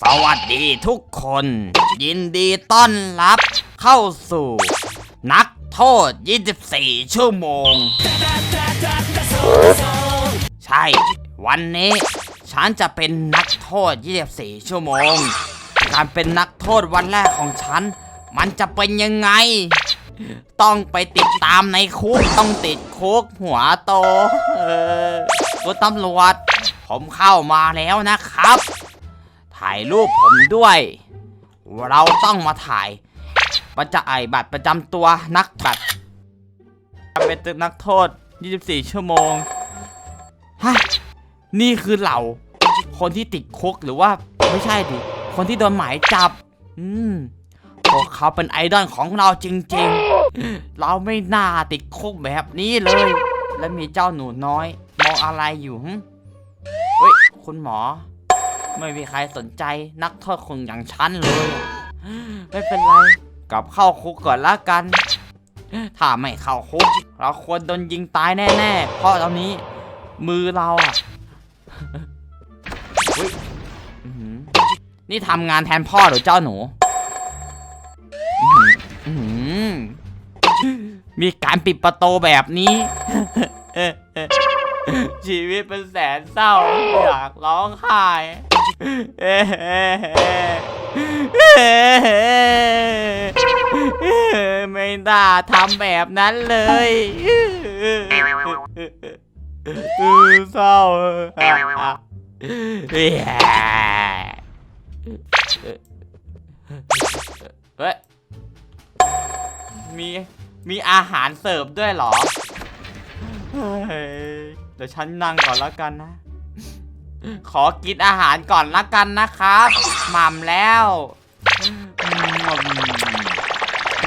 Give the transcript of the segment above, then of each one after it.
สวัสดีทุกคน ยินดีต้อนรับเข้าสู่ นักโทษ 24 ชั่วโมง ใช่ วันนี้ ฉันจะเป็นนักโทษ 24 ชั่วโมง การเป็นนักโทษวันแรกของฉัน มันจะเป็นยังไง ต้องไปติดตามในคุก ต้องติดคุกหัวโต เออคุณตำรวจ ผมเข้ามาแล้วนะครับ ถ่ายรูปผมด้วย เราต้องมาถ่าย ประจะไอบัตรประจำตัวนักบัตรเป็นตึกนักโทษ 24 ชั่วโมงฮะนี่คือเหล่า คนที่ติดคุกหรือว่าไม่ใช่ดิ คนที่โดนหมายจับ อืมพวกเขาเป็นไอดอลของเราจริงๆ เราไม่น่าติดคุกแบบนี้เลย และมีเจ้าหนูน้อย มองอะไรอยู่หึเฮ้ย คุณหมอ ไม่มีใครสนใจนักโทษคงอย่างฉันเลย ไม่เป็นไร กลับเข้าคุกก่อนละกัน ถ้าไม่เข้าคุก เราควรโดนยิงตายแน่ๆ เพราะตอนนี้ มือเราอะนี่ทำงานแทนพ่อหรือเจ้าหนู มีการปิดประตูแบบนี้ ชีวิตเป็นแสนเศร้าอยากร้องไห้ ไม่น่าทำแบบนั้นเลยเศร้าเฮ้ยมีมีอาหารเสิร์ฟด้วยหรอ เดี๋ยวฉันนั่งก่อนแล้วกันนะ ขอกินอาหารก่อนละกันนะครับหม่ำแล้วงอม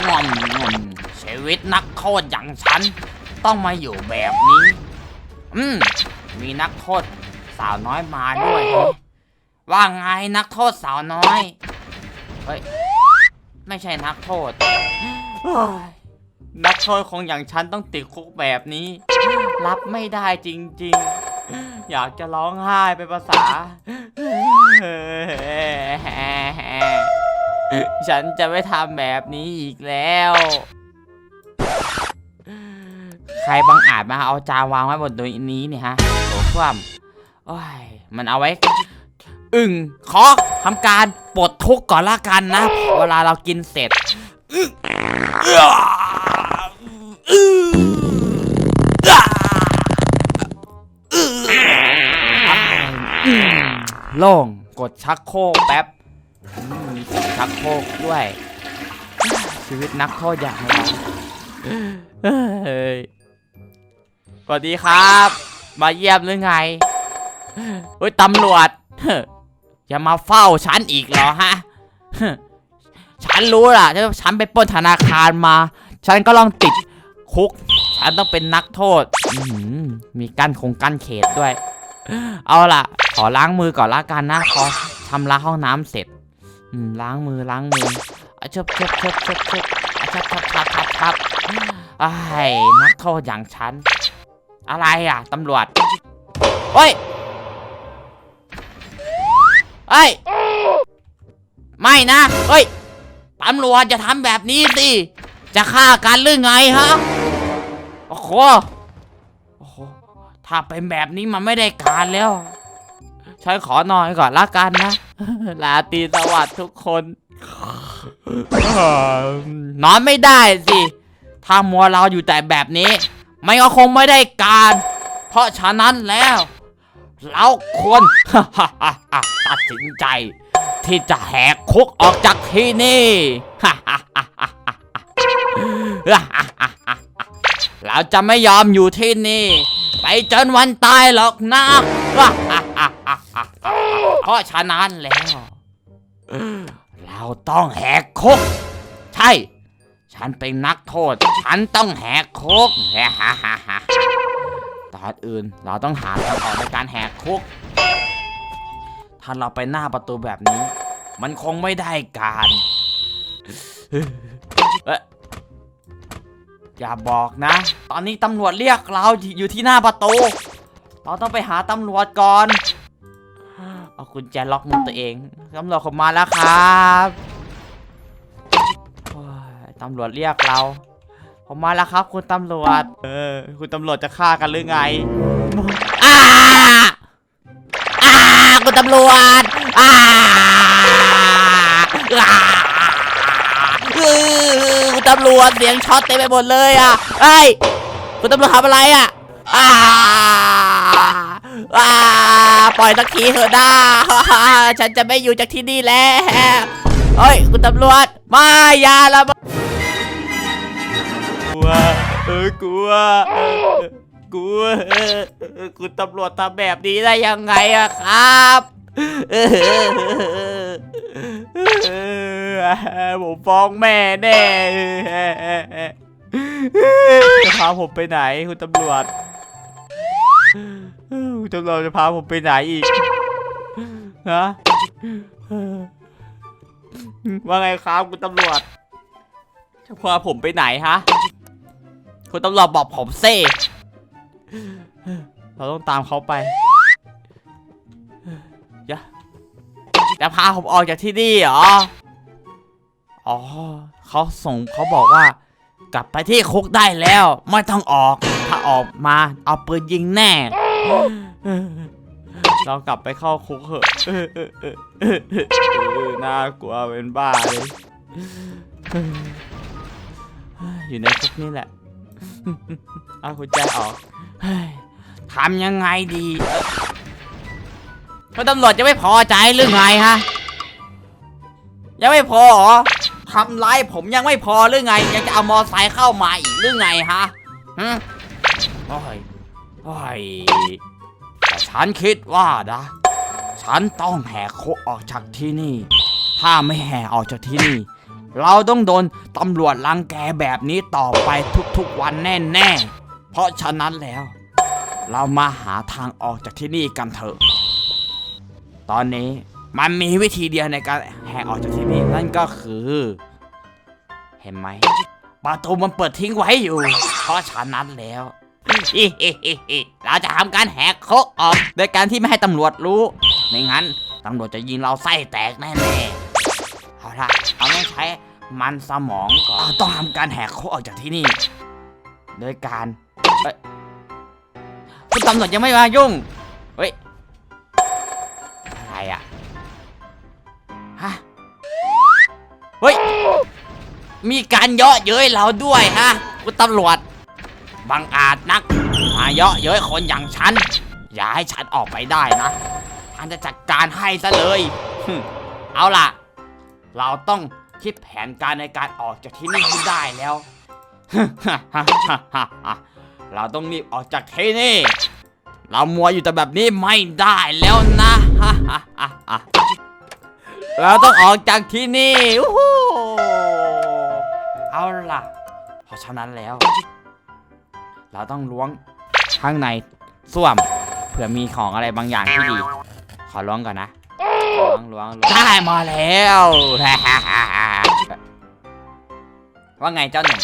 งอมงมชีวิตนักโทษอย่างฉัน ต้องมาอยู่แบบนี้ อืม มีนักโทษสาวน้อยมาด้วย ว่าไงนักโทษสาวน้อย เฮ้ย ไม่ใช่นักโทษ นักโทษคงอย่างฉันต้องติดคุกแบบนี้ รับไม่ได้จริง ๆ อยากจะร้องไห้เป็นภาษา ฉันจะไม่ทำแบบนี้อีกแล้ว ใครบังอาจมาเอาจานวางไว้บนตัวนี้เนี่ยฮะโถส้วมโอ้ยมันเอาไว้ อึ่งขอทำการปลดทุกข์ก่อนละกันนะ เวลาเรากินเสร็จอึ๊ะอื้ ล่งกดชักโครกแป๊บอืมมีเสียงชักโครกด้วย ชีวิตนักโทษอย่างเราเฮ้ยสวัสดีครับ มาเยี่ยมหรือไงเฮ้ยตำรวจอย่ามาเฝ้าฉันอีกเหรอฮะ ฉันรู้ล่ะฉันไปปล้นธนาคารมา ฉันก็ต้องติดคุก ฉันต้องเป็นนักโทษ มีกั้นคงกั้นเขตด้วย เอาล่ะ ขอล้างมือก่อนละกันนะขอชำระห้องน้ำเสร็จล้างมือล้างมืออะเชบเชบเชบเชบเชบอะชับชับชับชับชับไอ้นักโทษอย่างฉัน อะไรอะตำรวจเฮ้ยเฮ้ย ไม่นะเฮ้ยตำรวจจะทำแบบนี้สิ จะฆ่ากันหรือไงฮะ โอ้โหโอ้โห ถ้าเป็นแบบนี้มันไม่ได้การแล้วฉันขอนอนก่อนละกันนะ ลาตีสวัสดิ์ทุกคน นอนไม่ได้สิ ถ้ามัวเราอยู่แต่แบบนี้ ไม่ก็คงไม่ได้การ เพราะฉะนั้นแล้ว เราควรตัดสินใจ ที่จะแหกคุกออกจากที่นี่เราจะไม่ยอมอยู่ที่นี่ ไปจนวันตายหรอกนะเพราะฉะนั้นแล้ว เราต้องแหกคุก ใช่ ฉันเป็นนักโทษ ฉันต้องแหกคุกตอนอื่นเราต้องหาทางออกในการแหกคุก ถ้าเราไปหน้าประตูแบบนี้ มันคงไม่ได้การ อย่าบอกนะ ตอนนี้ตำรวจเรียกเราอยู่ที่หน้าประตู เราต้องไปหาตำรวจก่อน เอากุญแจล็อกมือตัวเองตำรวจผมมาแล้วครับตำรวจเรียกเรา ผมมาแล้วครับ คุณตำรวจ เออ คุณตำรวจจะฆ่ากันหรือไงอ้าอ้าคุณตำรวจอ้าอ้า ตำรวจเสียงช็อตเต็มไปหมดเลยอะเอ้ยคุณตำรวจทำอะไรอะอ้าอ้าปล่อยสักทีเถอะนะฉันจะไม่อยู่จากที่นี่แล้วเฮ้ยคุณตำรวจไม่ยาละกลัวเออกลัวกลัวคุณตำรวจทำแบบนี้ได้ยังไงอะครับ ผมฟ้องแม่แน่จะพาผมไปไหนคุณตำรวจคุณตำรวจจะพาผมไปไหนอีกฮะว่าไงครับคุณตำรวจจะพาผมไปไหนฮะคุณตำรวจบอกผมเซ่เราต้องตามเขาไปอย่าจะพาผมออกจากที่นี่เหรอ อ๋อเขาส่งเขาบอกว่ากลับไปที่คุกได้แล้ว ไม่ต้องออก ถ้าออกมาเอาปืนยิงแน่ เรากลับไปเข้าคุกเถอะน่ากลัวเป็นบ้าเลยอยู่ในคุกนี่แหละเอาคุณแจออกทำยังไงดีเอ่อคุณตำรวจจะไม่พอใจหรือไงฮะ ยังไม่พอหรอ ทำร้ายผมยังไม่พอหรือไง ยังจะเอามอไซค์เข้ามาอีกหรือไงฮะฮะโอ้ยโอ้ยแต่ฉันคิดว่านะ ฉันต้องแหกโคกออกจากที่นี่ ถ้าไม่แหกออกจากที่นี่ เราต้องโดนตำรวจรังแกแบบนี้ต่อไปทุกๆวันแน่ๆ เพราะฉะนั้นแล้ว เรามาหาทางออกจากที่นี่กันเถอะ ตอนนี้ มันมีวิธีเดียวในการแหกออกจากที่นี่นั่นก็คือ เห็นไหมประตูมันเปิดทิ้งไว้อยู่ เพราะฉะนั้นแล้วเราจะทำการแหกคุกออกโดยการที่ไม่ให้ตำรวจรู้ไม่งั้นตำรวจจะยิงเราไส้แตกแน่ๆเอาละเราต้องใช้มันสมองก่อนต้องทำการแหกคุกออกจากที่นี่ โดยการคุณตำรวจยังไม่มายุ่งเฮ้ย มีการเยาะเย้ยเราด้วยฮะคุณตำรวจบังอาจนัก มาเยาะเย้ยคนอย่างฉัน อย่าให้ฉันออกไปได้นะฉันจะจัดการให้ซะเลยเอาล่ะ เราต้องคิดแผนการในการออกจากที่นี่ให้ได้แล้ว เราต้องรีบออกจากที่นี่ เรามัวอยู่แต่แบบนี้ไม่ได้แล้วนะ เราต้องออกจากที่นี่อู้ เอาล่ะพราะฉะนั้นแล้ว เราต้องล้วงข้างในส้วมเผื่อมีของอะไรบางอย่างที่ดีขอล้วงก่อนนะล้วงล้วงได้มาแล้วว่าไงเจ้าหนุ่ม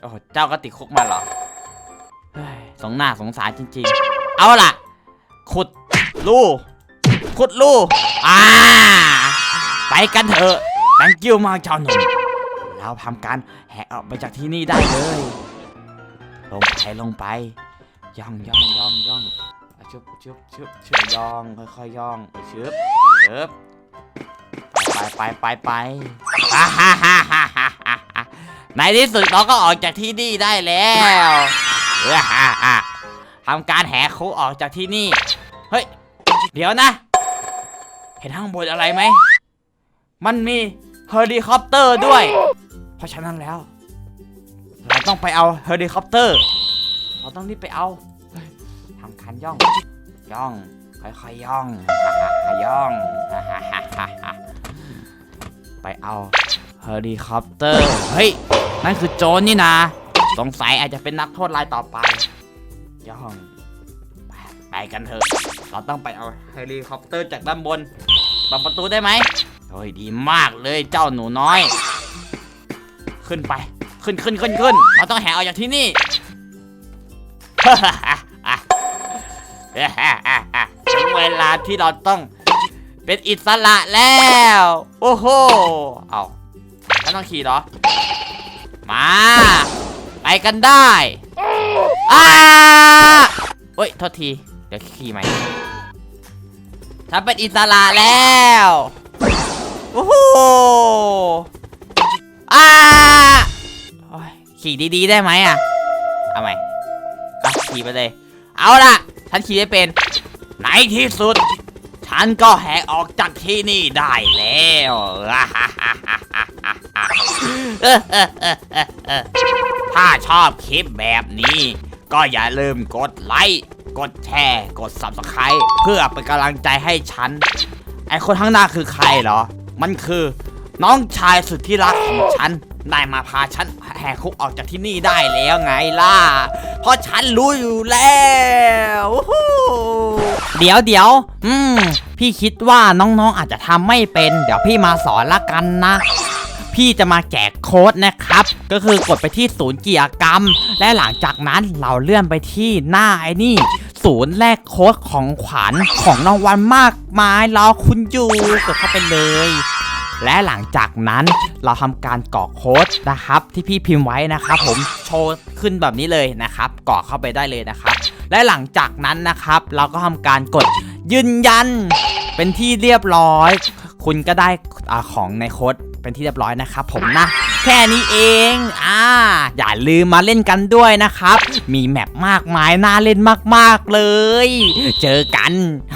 โอ้เจ้าก็ติดคุกมาเหรอสงหน้าสงสารจริง ๆ เอาล่ะ ขุดลู่ขุดลู่อ่า ไปกันเถอะ thank you มากเจ้าหนุ่มเราทำการแหกออกไปจากที่นี่ได้เลย ลงไปลงไป ย่องย่องย่องย่องชุบชุบชุบชุบย่องค่อยๆย่องชุบชุบไปไปไปไปในที่สุดเราก็ออกจากที่นี่ได้แล้วทำการแหกคุกออกจากที่นี่ เฮ้ย เดี๋ยวนะ เห็นข้างบนอะไรไหม มันมี เฮลิคอปเตอร์ด้วย เพราะฉะนั้นแล้ว เราต้องไปเอาเฮลิคอปเตอร์ เราต้องรีบไปเอาทำคันย่อง ย่อง ค่อยๆย่องย่องไปเอาเฮลิคอปเตอร์ เฮ้ย นั่นคือโจรนี่นะ สงสัยอาจจะเป็นนักโทษรายต่อไป ย่องไปไปกันเถอะ เราต้องไปเอาเฮลิคอปเตอร์จากด้านบนเปิดประตูได้ไหม โอ้ยดีมากเลยเจ้าหนูน้อย ขึ้นไป ขึ้นขึ้นขึ้นขึ้นเราต้องแหออกจากที่นี่ถึงงเวลาที่เราต้องเป็นอิสระแล้ว โอ้โห เอาแล้วต้องขี่เหรอ มา ไปกันได้อ้าเฮ้ย โทษที เดี๋ยวขี่ใหม่ฉันเป็นอิสระแล้ว โอ้โหอ้าขี่ดีๆได้ไหมอะเอาใหมขี่ไปเลย เอาล่ะ ฉันขี่ได้เป็นในที่สุด ฉันก็แหกออกจากที่นี่ได้แล้วถ้าชอบคลิปแบบนี้ ก็อย่าลืมกดไลค์กดแชร์ กด Subscribe เพื่อเป็นกำลังใจให้ฉัน ไอคนข้างหน้าคือใครเหรอ มันคือ น้องชายสุดที่รักของฉัน ได้มาพาฉันแหกคุกออกจากที่นี่ได้แล้วไงล่ะ เพราะฉันรู้อยู่แล้วเดี๋ยวเดี๋ยวอืม พี่คิดว่าน้องๆอาจจะทำไม่เป็น เดี๋ยวพี่มาสอนละกันนะ พี่จะมาแจกโค้ดนะครับ ก็คือกดไปที่ศูนย์กิจกรรม และหลังจากนั้นเราเลื่อนไปที่หน้าไอ้นี่ ศูนย์แลกโค้ดของขวัญของรางวัลมากมายรอคุณอยู่กดเข้าไปเลย และหลังจากนั้นเราทำการกรอกโค้ดนะครับ ที่พี่พิมพ์ไว้นะครับ ผมโชว์ขึ้นแบบนี้เลยนะครับกรอกเข้าไปได้เลยนะครับ และหลังจากนั้นนะครับ เราก็ทำการกดยืนยัน เป็นที่เรียบร้อย คุณก็ได้อของในโค้ดเป็นที่เรียบร้อยนะครับ ผมนะ แค่นี้เอง อ่า อย่าลืมมาเล่นกันด้วยนะครับ มีแมปมากมายน่าเล่นมากๆเลย เจอกันฮ